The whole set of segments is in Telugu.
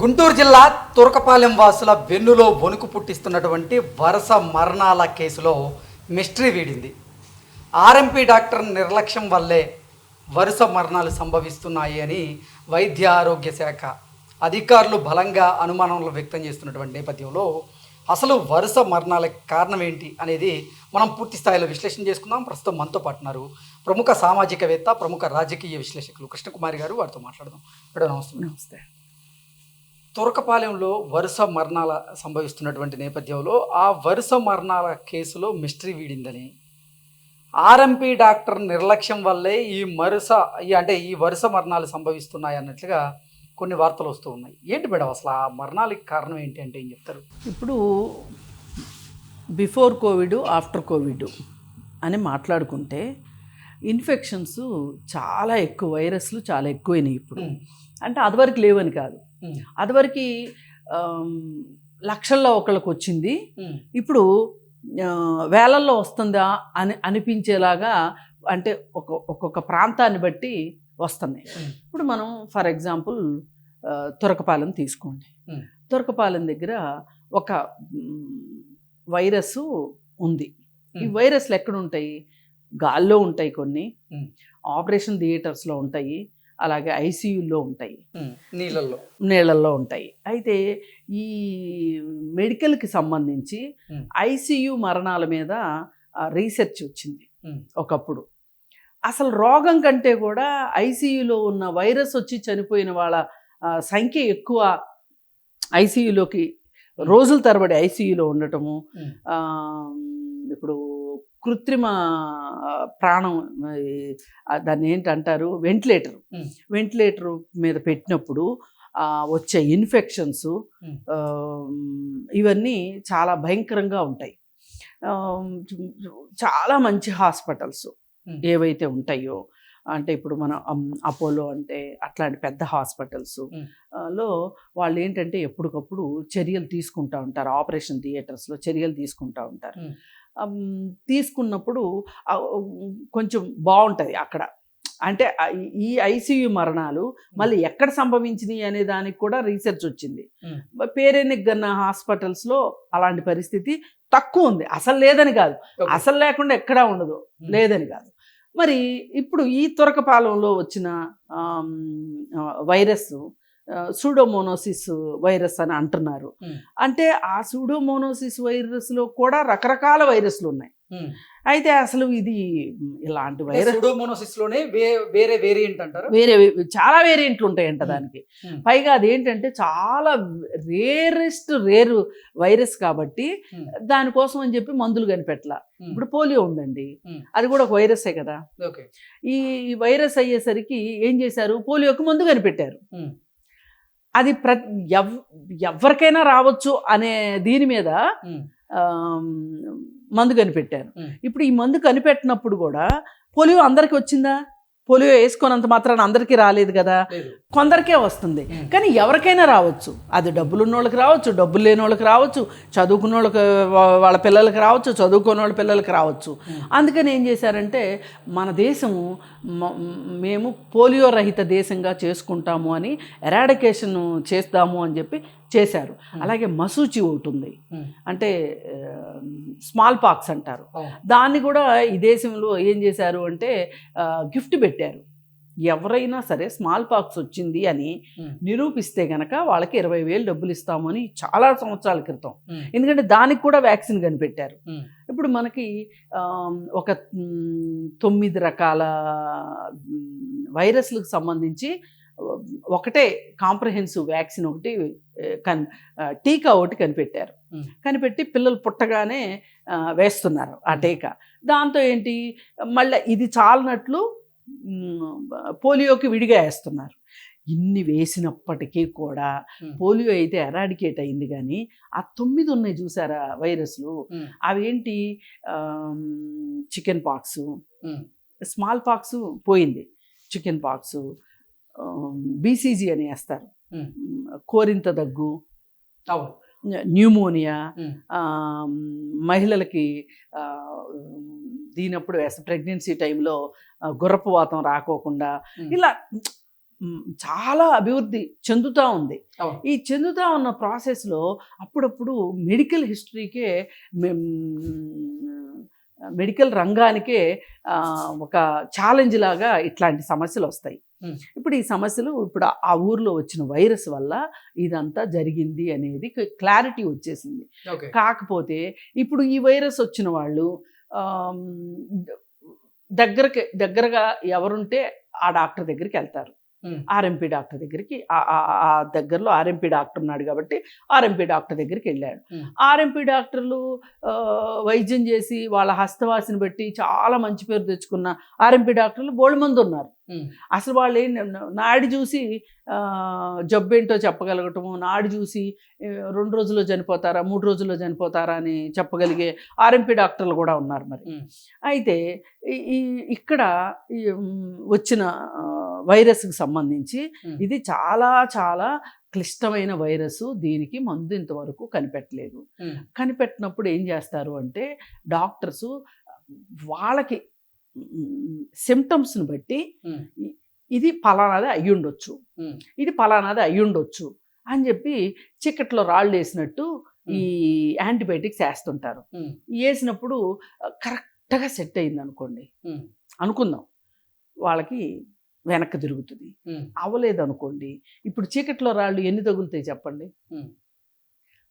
గుంటూరు జిల్లా తురకపాలెం వాసుల వెన్నులో వణుకు పుట్టిస్తున్నటువంటి వరుస మరణాల కేసులో మిస్టరీ వీడింది. ఆర్ఎంపీ డాక్టర్ నిర్లక్ష్యం వల్లే వరుస మరణాలు సంభవిస్తున్నాయి అని వైద్య ఆరోగ్య శాఖ అధికారులు బలంగా అనుమానాలు వ్యక్తం చేస్తున్నటువంటి నేపథ్యంలో అసలు వరుస మరణాలకు కారణం ఏంటి అనేది మనం పూర్తి స్థాయిలో విశ్లేషణ చేసుకుందాం. ప్రస్తుతం మనతో పాటున్నారు ప్రముఖ సామాజికవేత్త ప్రముఖ రాజకీయ విశ్లేషకులు కృష్ణకుమారి గారు. వారితో మాట్లాడదాం. మేడం నమస్తే. నమస్తే. తురకపాలెంలో వరుస మరణాల సంభవిస్తున్నటువంటి నేపథ్యంలో ఆ వరుస మరణాల కేసులో మిస్టరీ వీడిందని. ఆర్ఎంపీ డాక్టర్ నిర్లక్ష్యం వల్లే ఈ మరుస ఈ అంటే ఈ వరుస మరణాలు సంభవిస్తున్నాయి అన్నట్లుగా కొన్ని వార్తలు వస్తూ ఉన్నాయి. ఏంటి మేడం అసలు ఆ మరణాలకి కారణం ఏంటి అంటే ఏం చెప్తారు? ఇప్పుడు బిఫోర్ కోవిడ్ ఆఫ్టర్ కోవిడ్ అని మాట్లాడుకుంటే ఇన్ఫెక్షన్స్ చాలా ఎక్కువ వైరస్లు చాలా ఎక్కువైనాయి ఇప్పుడు. అంటే అదివరకు లేవని కాదు. అదివరకు లక్షల్లో ఒకళ్ళకి వచ్చింది. ఇప్పుడు వేలల్లో వస్తుందా అని అనిపించేలాగా అంటే ఒక ఒక్కొక్క ప్రాంతాన్ని బట్టి వస్తున్నాయి. ఇప్పుడు మనం ఫర్ ఎగ్జాంపుల్ తురకపాలెం తీసుకోండి. తురకపాలెం దగ్గర ఒక వైరస్ ఉంది. ఈ. వైరస్లు ఎక్కడ ఉంటాయి? గాల్లో ఉంటాయి కొన్ని. ఆపరేషన్ థియేటర్స్లో ఉంటాయి. అలాగే ఐసీయూలో ఉంటాయి. నీళ్ళల్లో. నీళ్ళల్లో ఉంటాయి. అయితే ఈ మెడికల్కి సంబంధించి. ఐసీయూ మరణాల మీద రీసెర్చ్ వచ్చింది. ఒకప్పుడు. అసలు రోగం కంటే కూడా ఐసీయూలో ఉన్న వైరస్ వచ్చి చనిపోయిన వాళ్ళ సంఖ్య ఎక్కువ ఐసీయూలోకి రోజుల తరబడి ఐసీయూలో ఉండటము. ఇప్పుడు కృత్రిమ ప్రాణం దాన్ని ఏంటంటారు వెంటిలేటర్. వెంటిలేటర్ మీద పెట్టినప్పుడు వచ్చే ఇన్ఫెక్షన్స్. ఇవన్నీ చాలా భయంకరంగా ఉంటాయి చాలా మంచి హాస్పిటల్స్. ఏవైతే ఉంటాయో అంటే ఇప్పుడు మన అపోలో అంటే అట్లాంటి పెద్ద హాస్పిటల్స్. లో వాళ్ళు ఏంటంటే ఎప్పటికప్పుడు చర్యలు తీసుకుంటూ ఉంటారు. ఆపరేషన్ థియేటర్స్లో చర్యలు తీసుకుంటూ ఉంటారు. తీసుకున్నప్పుడు కొంచెం బాగుంటుంది అక్కడ. అంటే ఈ ఐసీయూ మరణాలు మళ్ళీ ఎక్కడ సంభవించినాయి అనే దానికి కూడా రీసెర్చ్ వచ్చింది. పేరెనిక్ గన్న హాస్పిటల్స్లో అలాంటి పరిస్థితి తక్కువ ఉంది. అసలు లేదని కాదు. అసలు లేకుండా ఎక్కడా ఉండదు. లేదని కాదు. మరి ఇప్పుడు ఈ తురకపాలెంలో వచ్చిన వైరస్ సూడోమోనోసిస్ వైరస్ అని అంటున్నారు. అంటే ఆ సూడోమోనోసిస్ వైరస్లో కూడా రకరకాల వైరస్లు ఉన్నాయి. అయితే అసలు ఇది ఇలాంటి వైరస్ సూడోమోనోసిస్లోనే వేరే వేరియంట్ అంటారు వేరే చాలా వేరియంట్లు ఉంటాయంట. దానికి. పైగా అదేంటంటే చాలా రేరెస్ట్ రేరు వైరస్ కాబట్టి. దానికోసం అని చెప్పి మందులు కనిపెట్టలా. ఇప్పుడు పోలియో ఉందండి. అది కూడా ఒక వైరసే కదా ఈ వైరస్ అయ్యేసరికి ఏం చేశారు పోలియోకి మందు కనిపెట్టారు. అది ప్ర ఎవ్ ఎవరికైనా రావచ్చు అనే దీని మీద మందు కనిపెట్టారు. ఇప్పుడు ఈ మందు కనిపెట్టినప్పుడు కూడా పోలియో అందరికీ వచ్చిందా? పోలియో వేసుకున్నంత మాత్రాన అందరికీ రాలేదు కదా? కొందరికే వస్తుంది. కానీ ఎవరికైనా రావచ్చు అది డబ్బులు వాళ్ళకి రావచ్చు డబ్బులు లేని వాళ్ళకి రావచ్చు చదువుకున్న వాళ్ళకి వాళ్ళ పిల్లలకి రావచ్చు చదువుకున్న వాళ్ళ పిల్లలకి రావచ్చు. అందుకని ఏం చేశారంటే మన దేశము మేము పోలియో రహిత దేశంగా చేసుకుంటాము అని ఎరాడికేషన్ చేస్తాము అని చెప్పి చేశారు అలాగే మసూచి ఒకటి ఉంది. అంటే స్మాల్ పాక్స్ అంటారు. దాన్ని కూడా ఈ దేశంలో ఏం చేశారు అంటే గిఫ్ట్ పెట్టారు ఎవరైనా సరే స్మాల్ పాక్స్ వచ్చింది అని. నిరూపిస్తే గనక వాళ్ళకి ఇరవై వేలు డబ్బులు ఇస్తామని చాలా సంవత్సరాల క్రితం. ఎందుకంటే దానికి కూడా వ్యాక్సిన్ కనిపెట్టారు. ఇప్పుడు మనకి ఒక తొమ్మిది రకాల వైరస్లకు సంబంధించి ఒకటే కాంప్రహెన్సివ్ వ్యాక్సిన్ ఒకటి కన్ టీకా ఒకటి కనిపెట్టారు. కనిపెట్టి పిల్లలు పుట్టగానే వేస్తున్నారు ఆ టీకా దాంతో ఏంటి మళ్ళీ ఇది చాలినట్లు పోలియోకి విడిగా వేస్తున్నారు ఇన్ని వేసినప్పటికీ కూడా. పోలియో అయితే ఎరాడికేట్ అయింది కానీ ఆ తొమ్మిది ఉన్నాయి చూసారా వైరస్లు. అవేంటి చికెన్ పాక్స్. స్మాల్ పాక్స్ పోయింది చికెన్ పాక్స్ బీసీజీ అని వేస్తారు. కోరింత దగ్గు న్యూమోనియా మహిళలకి దీనప్పుడు ప్రెగ్నెన్సీ టైంలో గుర్రపు వాతం రాకోకుండా. ఇలా చాలా అభివృద్ధి చెందుతూ ఉంది. ఈ చెందుతూ ఉన్న ప్రాసెస్లో అప్పుడప్పుడు మెడికల్ హిస్టరీకే మెడికల్ రంగానికే ఒక ఛాలెంజ్ లాగా ఇట్లాంటి సమస్యలు వస్తాయి. ఇప్పుడు ఈ సమస్యలు ఇప్పుడు ఆ- ఊర్లో వచ్చిన వైరస్ వల్ల ఇదంతా జరిగింది అనేది క్లారిటీ వచ్చేసింది కాకపోతే ఇప్పుడు ఈ వైరస్ వచ్చిన వాళ్ళు దగ్గరకి దగ్గరగా ఎవరుంటే ఆ డాక్టర్ దగ్గరికి వెళ్తారు. ఆర్ఎంపీ డాక్టర్ దగ్గరికి ఆ- దగ్గరలో ఆర్ఎంపీ డాక్టర్ ఉన్నాడు కాబట్టి ఆర్ఎంపీ డాక్టర్ దగ్గరికి వెళ్ళాడు. ఆర్ఎంపీ డాక్టర్లు వైద్యం చేసి వాళ్ళ హస్తవాసిని బట్టి చాలా మంచి పేరు తెచ్చుకున్న ఆర్ఎంపీ డాక్టర్లు బోళ్ళు మంది ఉన్నారు. అసలు వాళ్ళు ఏం నాడి చూసి జబ్బేంటో చెప్పగలగటము నాడి చూసి రెండు రోజుల్లో చనిపోతారా మూడు రోజుల్లో చనిపోతారా అని చెప్పగలిగే ఆర్ఎంపీ డాక్టర్లు కూడా ఉన్నారు మరి. అయితే ఈ- ఇక్కడ వచ్చిన వైరస్కి సంబంధించి. ఇది చాలా చాలా క్లిష్టమైన వైరస్ దీనికి మందు ఇంతవరకు కనిపెట్టలేదు. కనిపెట్టినప్పుడు ఏం చేస్తారు అంటే డాక్టర్స్ వాళ్ళకి సిమ్టమ్స్ని బట్టి ఇది పలానాది అయి ఉండొచ్చు ఉమ్. ఇది పలానాది అయి ఉండొచ్చు అని చెప్పి చిక్కట్లో రాళ్ళు వేసినట్టు ఈ యాంటీబయాటిక్స్ వేస్తుంటారు. వేసినప్పుడు కరెక్ట్గా సెట్ అయింది అనుకోండి. అనుకుందాం వాళ్ళకి వెనక్కి తిరుగుతుంది. అవ్వలేదు అనుకోండి ఇప్పుడు చీకట్లో రాళ్ళు ఎన్ని తగులుతాయి చెప్పండి.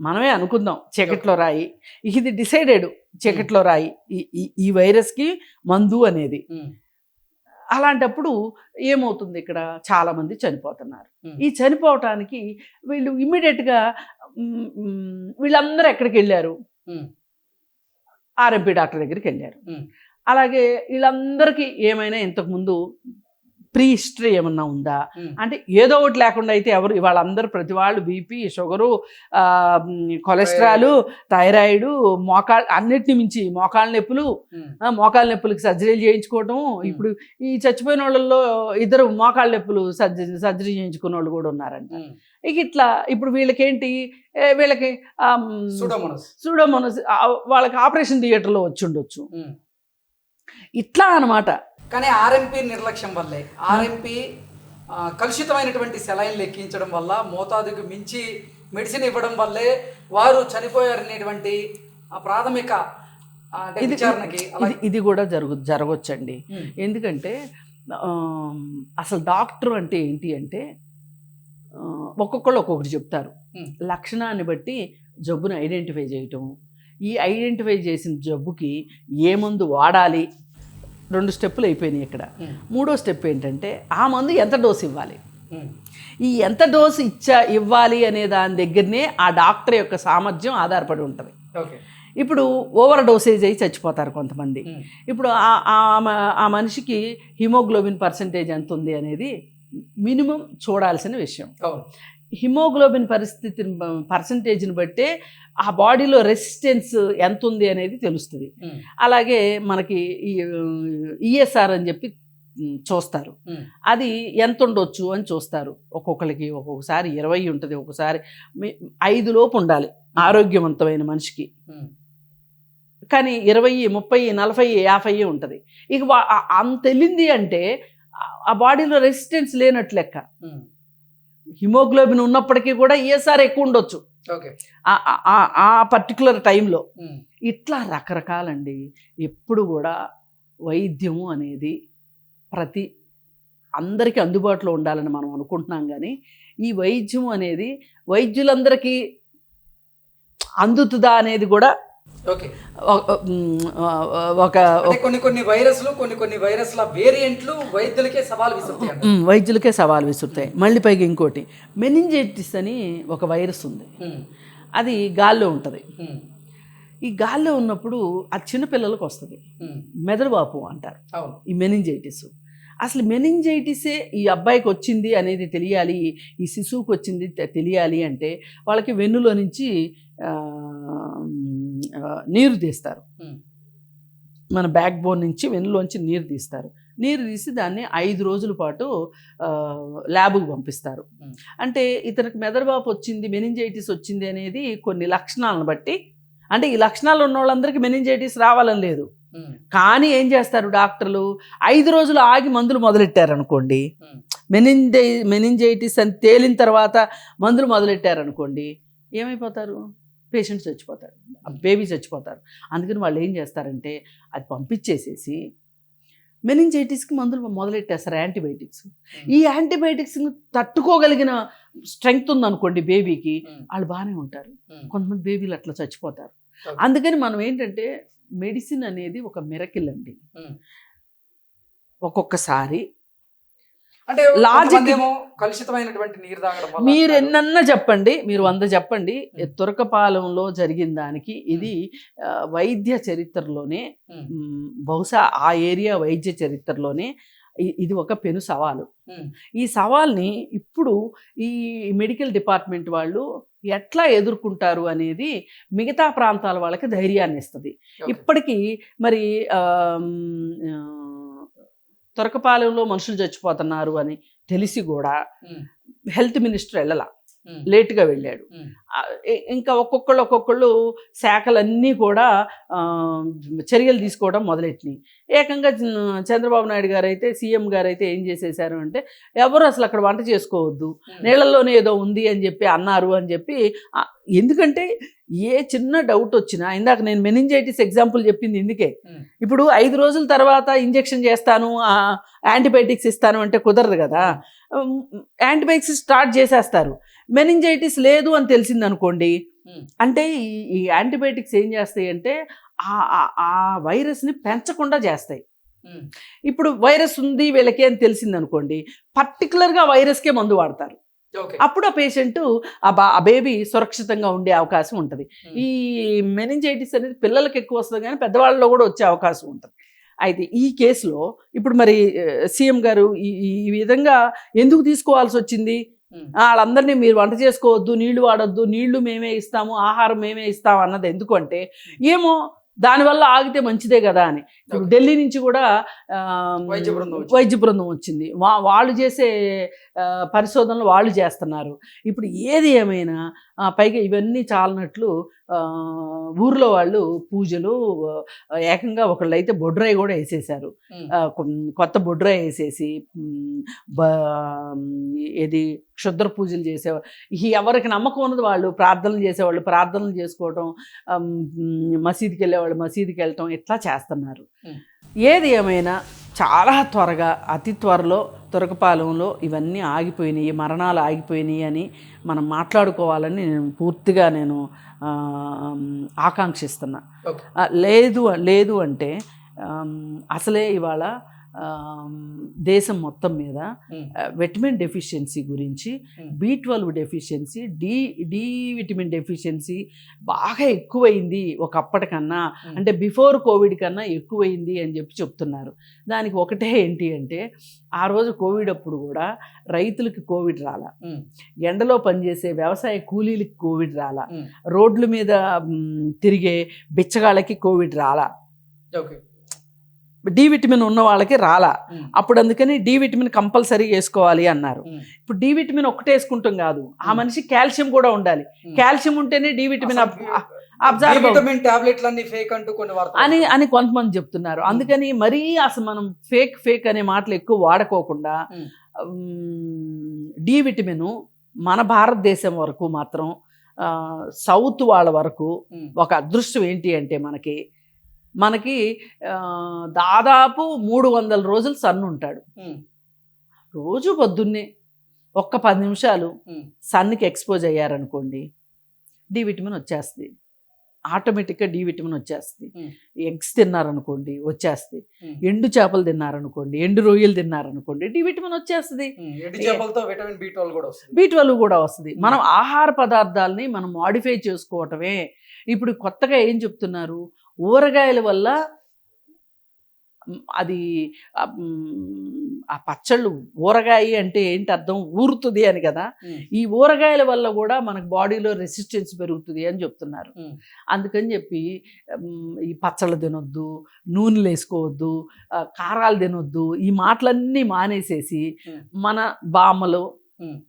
మనమే అనుకుందాం చీకట్లో రాయి ఇది డిసైడెడ్ చీకట్లో రాయి ఈ- వైరస్కి మందు అనేది. అలాంటప్పుడు ఏమవుతుంది ఇక్కడ చాలా మంది చనిపోతున్నారు. ఈ చనిపోవటానికి వీళ్ళు ఇమ్మీడియట్గా వీళ్ళందరూ ఎక్కడికి వెళ్ళారు. ఆర్ఎంపీ డాక్టర్ దగ్గరికి వెళ్ళారు. అలాగే వీళ్ళందరికీ ఏమైనా ఇంతకుముందు ప్రీ హిస్టరీ ఏమన్నా ఉందా. అంటే ఏదో ఒకటి లేకుండా అయితే ఎవరు వాళ్ళందరూ ప్రతి వాళ్ళు బీపీ షుగరు కొలెస్ట్రాల్ థైరాయిడ్ మోకాళ్ళ అన్నిటిని మించి మోకాళ్ళ నొప్పులు మోకాళ్ళ నొప్పులకి సర్జరీలు చేయించుకోవటం ఇప్పుడు ఈ చచ్చిపోయిన వాళ్ళల్లో ఇద్దరు మోకాళ్ళ నొప్పులు సర్జరీ సర్జరీ చేయించుకున్న వాళ్ళు కూడా ఉన్నారంట. ఇక ఇట్లా ఇప్పుడు వీళ్ళకేంటి? వీళ్ళకి సూడోమోనస్. వాళ్ళకి ఆపరేషన్ థియేటర్లో వచ్చి ఉండొచ్చు. ఇట్లా అనమాట కానీ ఆర్ఎంపీ నిర్లక్ష్యం వల్లే ఆర్ఎంపీ కలుషితమైనటువంటి సెలైన్లు ఎక్కించడం వల్ల మోతాదుకు మించి మెడిసిన్ ఇవ్వడం వల్లే వారు చనిపోయారనేటువంటి ఆ ప్రాథమిక ఇది ఇది కూడా జరుగు జరగవచ్చండి. ఎందుకంటే అసలు డాక్టర్ అంటే ఏంటి అంటే ఒక్కొక్కళ్ళు ఒక్కొక్కటి చెప్తారు. లక్షణాన్ని బట్టి జబ్బును ఐడెంటిఫై చేయటం ఈ ఐడెంటిఫై చేసిన జబ్బుకి ఏ మందు వాడాలి రెండు స్టెప్పులు అయిపోయినాయి ఇక్కడ. మూడో స్టెప్ ఏంటంటే ఆ మందు ఎంత డోసు ఇవ్వాలి. ఈ ఎంత డోసు ఇచ్చా ఇవ్వాలి అనే దాని దగ్గరనే ఆ డాక్టర్ యొక్క సామర్థ్యం ఆధారపడి ఉంటుంది. ఇప్పుడు ఓవర్ డోసేజ్ అయి చచ్చిపోతారు కొంతమంది. ఇప్పుడు ఆ- మనిషికి హిమోగ్లోబిన్ పర్సంటేజ్ ఎంత ఉంది అనేది మినిమం చూడాల్సిన విషయం. హిమోగ్లోబిన్ పరిస్థితిని పర్సంటేజ్ని బట్టే ఆ బాడీలో రెసిస్టెన్స్ ఎంత ఉంది అనేది తెలుస్తుంది. అలాగే మనకి ఈఎస్ఆర్ అని చెప్పి చూస్తారు. అది ఎంత ఉండొచ్చు అని చూస్తారు ఒక్కొక్కరికి ఒక్కొక్కసారి ఇరవై ఉంటుంది ఒక్కొక్కసారి ఐదు లోపు ఉండాలి ఆరోగ్యవంతమైన మనిషికి. కానీ ఇరవై ముప్పై నలభై యాభై ఉంటుంది ఇక అంత వెళ్ళింది అంటే ఆ- బాడీలో రెసిస్టెన్స్ లేనట్లు లెక్క. హిమోగ్లోబిన్ ఉన్నప్పటికీ కూడా ఈఎస్ఆర్ ఎక్కువ ఉండొచ్చు. ఓకే. ఆ- పర్టికులర్ టైంలో. ఇట్లా రకరకాలండి. ఎప్పుడు కూడా వైద్యము అనేది ప్రతి అందరికీ అందుబాటులో ఉండాలని మనం అనుకుంటున్నాం కానీ ఈ వైద్యం అనేది వైద్యులందరికీ అందుతుందా అనేది కూడా ఒక- కొన్ని కొన్ని వైరస్లు కొన్ని కొన్ని వైరస్ల వేరియంట్లు వైద్యులకే సవాల్ విసురుతాయి వైద్యులకే సవాలు విసురుతాయి. మళ్ళీ పైగా ఇంకోటి. మెనింజైటిస్ అని ఒక వైరస్ ఉంది. అది గాల్లో ఉంటుంది. ఈ గాల్లో ఉన్నప్పుడు అది చిన్నపిల్లలకు వస్తుంది. ఉమ్. మెదడు వాపు అంటారు ఈ మెనింజైటిస్ అసలు మెనింజైటిసే ఈ అబ్బాయికి వచ్చింది అనేది తెలియాలి ఈ శిశువుకి వచ్చింది తెలియాలి అంటే వాళ్ళకి వెన్నులో నుంచి నీరు తీస్తారు. మన బ్యాక్ బోన్ నుంచి వెన్నులోంచి నీరు తీస్తారు. నీరు తీసి దాన్ని ఐదు రోజుల పాటు ల్యాబ్కి పంపిస్తారు. అంటే ఇతనికి మెదడుబాపు వచ్చింది మెనింజైటిస్ వచ్చింది అనేది కొన్ని లక్షణాలను బట్టి అంటే ఈ లక్షణాలు ఉన్న వాళ్ళందరికీ మెనింజైటిస్ రావాలని లేదు. కానీ ఏం చేస్తారు డాక్టర్లు? ఐదు రోజులు ఆగి మందులు మొదలెట్టారనుకోండి మెనింజై మెనింజైటిస్ అని తేలిన తర్వాత మందులు మొదలెట్టారనుకోండి ఏమైపోతారు? పేషెంట్స్ చచ్చిపోతారు. బేబీ చచ్చిపోతారు. అందుకని వాళ్ళు ఏం చేస్తారంటే అది పంపించేసేసి మెనింజైటిస్కి మందులు మొదలెట్టేస్తారు యాంటీబయాటిక్స్. ఈ యాంటీబయాటిక్స్ తట్టుకోగలిగిన స్ట్రెంగ్త్ ఉందనుకోండి బేబీకి వాళ్ళు బాగానే ఉంటారు. కొంతమంది బేబీలు అట్లా చచ్చిపోతారు. అందుకని మనం ఏంటంటే మెడిసిన్ అనేది ఒక మిరకిల్ అండి. ఒక్కొక్కసారి అంటే ఏమో కలుషితమైనటువంటి నీరు తాగడం మీరు. ఎన్నన్నా చెప్పండి మీరు వంద చెప్పండి తురకపాలెంలో జరిగిన దానికి ఇది వైద్య చరిత్రలోనే బహుశా ఆ ఏరియా వైద్య చరిత్రలోనే ఇది ఒక పెను సవాలు. ఈ సవాల్ని ఇప్పుడు ఈ మెడికల్ డిపార్ట్మెంట్ వాళ్ళు ఎట్లా ఎదుర్కొంటారు అనేది మిగతా ప్రాంతాల వాళ్ళకి ధైర్యాన్ని ఇస్తుంది. ఇప్పటికీ మరి తురకపాలెంలో మనుషులు చచ్చిపోతున్నారు అని తెలిసి కూడా హెల్త్ మినిస్టర్ వెళ్ళలా. లేట్గా వెళ్ళాడు. ఇంకా ఒక్కొక్కళ్ళు ఒక్కొక్కళ్ళు శాఖలన్నీ కూడా చర్యలు తీసుకోవడం మొదలెట్టినాయి. ఏకంగా చంద్రబాబు నాయుడు గారు అయితే సీఎం గారు అయితే ఏం చేసేసారు అంటే ఎవరు అసలు అక్కడ వంట చేసుకోవద్దు నీళ్ళల్లోనే ఏదో ఉంది అని చెప్పి అన్నారు అని చెప్పి ఎందుకంటే ఏ చిన్న డౌట్ వచ్చినా ఇందాక నేను మెనింజైటిస్ ఎగ్జాంపుల్ చెప్పింది ఇందుకే. ఉమ్, ఇప్పుడు ఐదు రోజుల తర్వాత ఇంజెక్షన్ చేస్తాను యాంటీబయాటిక్స్ ఇస్తాను అంటే కుదరదు కదా. యాంటీబయాటిక్స్ స్టార్ట్ చేసేస్తారు. మెనింజైటిస్ లేదు అని తెలిసింది అనుకోండి అంటే ఈ యాంటీబయాటిక్స్ ఏం చేస్తాయి అంటే ఆ- వైరస్ని పెంచకుండా చేస్తాయి. ఇప్పుడు వైరస్ ఉంది వీళ్ళకి అని తెలిసింది అనుకోండి పర్టికులర్గా వైరస్కే మందు వాడతారు. అప్పుడు ఆ పేషెంట్ ఆ బా ఆ బేబీ సురక్షితంగా ఉండే అవకాశం ఉంటుంది. ఈ మెనింజైటిస్ అనేది పిల్లలకి ఎక్కువ వస్తుంది కానీ పెద్దవాళ్ళలో కూడా వచ్చే అవకాశం ఉంటుంది. అయితే ఈ కేసులో ఇప్పుడు మరి సీఎం గారు ఈ విధంగా ఎందుకు తీసుకోవాల్సి వచ్చింది? వాళ్ళందరినీ మీరు వంట చేసుకోవద్దు నీళ్ళు వాడొద్దు నీళ్ళు మేమే ఇస్తాము ఆహారం మేమే ఇస్తాము అన్నది ఎందుకు అంటే ఏమో దానివల్ల ఆగితే మంచిదే కదా అని. ఇప్పుడు. ఢిల్లీ నుంచి కూడా వైద్య బృందం. వైద్య బృందం వచ్చింది. వా వాళ్ళు చేసే పరిశోధనలు వాళ్ళు చేస్తున్నారు. ఇప్పుడు ఏది ఏమైనా పైగా ఇవన్నీ చాలనట్లు ఊర్లో వాళ్ళు పూజలు ఏకంగా ఒకళ్ళు అయితే బొడ్రాయి కూడా వేసేసారు కొత్త బొడ్రాయి వేసేసి ఏది క్షుద్ర పూజలు చేసేవారు ఎవరికి నమ్మకం ఉన్నది వాళ్ళు ప్రార్థనలు చేసేవాళ్ళు ప్రార్థనలు చేసుకోవటం మసీదుకి వెళ్ళేవాళ్ళు మసీదుకి వెళ్ళటం ఇట్లా చేస్తున్నారు. ఏది ఏమైనా చాలా త్వరగా అతి త్వరలో తురకపాలెంలో ఇవన్నీ ఆగిపోయినాయి మరణాలు ఆగిపోయినాయి అని మనం మాట్లాడుకోవాలని నేను పూర్తిగా నేను ఆకాంక్షిస్తున్నా. లేదు లేదు అంటే అసలే ఇవాళ దేశం మొత్తం మీద విటమిన్ డెఫిషియన్సీ గురించి B twelve deficiency D D vitamin deficiency బాగా ఎక్కువైంది ఒకప్పటికన్నా. అంటే బిఫోర్ కోవిడ్ కన్నా ఎక్కువైంది అని చెప్పి చెప్తున్నారు. దానికి ఒకటే ఏంటి అంటే ఆ రోజు కోవిడ్ అప్పుడు కూడా రైతులకి కోవిడ్ రాలా. ఎండలో పనిచేసే వ్యవసాయ కూలీలకి కోవిడ్ రాలా. రోడ్ల మీద తిరిగే బిచ్చగాళ్ళకి కోవిడ్ రాలా. ఓకే. డి విటమిన్ ఉన్న వాళ్ళకి రాలా. అప్పుడు అందుకని డి విటమిన్ కంపల్సరీ వేసుకోవాలి అన్నారు. ఇప్పుడు డి విటమిన్ ఒకటే వేసుకుంటాం కాదు. ఆ. మనిషి కాల్షియం కూడా ఉండాలి. కాల్షియం ఉంటేనే డి విటమిన్ అబ్జర్వ్ ఫేక్ అంటూ కొన్ని వార్తలు అని. అని కొంతమంది చెప్తున్నారు. అందుకని మరీ అసలు మనం ఫేక్ ఫేక్ అనే మాటలు ఎక్కువ వాడుకోకుండా డి విటమిన్ మన భారతదేశం వరకు మాత్రం సౌత్ వాళ్ళ వరకు ఒక అదృష్టం ఏంటి అంటే మనకి మనకి దాదాపు మూడు వందల రోజులు సన్ ఉంటాడు రోజు పొద్దున్నే ఒక్క పది నిమిషాలు సన్కి ఎక్స్పోజ్ అయ్యారనుకోండి డి విటమిన్ వచ్చేస్తుంది. ఆటోమేటిక్గా డి విటమిన్ వచ్చేస్తుంది. ఎగ్స్ తిన్నారనుకోండి వచ్చేస్తుంది. ఎండు చేపలు తిన్నారనుకోండి ఎండు రొయ్యలు తిన్నారనుకోండి డి విటమిన్ వచ్చేస్తుంది. బీ ట్వెల్వ్ కూడా వస్తుంది. మనం ఆహార పదార్థాలని మనం మాడిఫై చేసుకోవటమే. ఇప్పుడు కొత్తగా ఏం చెప్తున్నారు? ఊరగాయల వల్ల అది ఆ, పచ్చళ్ళు ఊరగాయ అంటే ఏంటి అర్థం? ఊరుతుంది అని కదా. ఈ ఊరగాయల వల్ల కూడా మనకు బాడీలో రెసిస్టెన్స్ పెరుగుతుంది అని చెప్తున్నారు. అందుకని చెప్పి ఈ పచ్చళ్ళు తినొద్దు నూనెలు వేసుకోవద్దు కారాలు తినొద్దు ఈ మాటలన్నీ మానేసేసి. మన బామ్మలు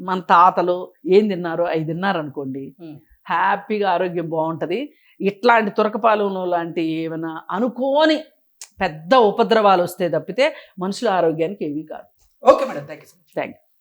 మన తాతలు ఏం తిన్నారో అవి తిన్నారనుకోండి హ్యాపీగా ఆరోగ్యం బాగుంటుంది. ఇట్లాంటి తురకపాలెంలో లాంటి ఏమైనా అనుకోని పెద్ద ఉపద్రవాలు వస్తే తప్పితే మనుషుల ఆరోగ్యానికి ఏమీ కాదు. Okay madam. Thank you so much. Thank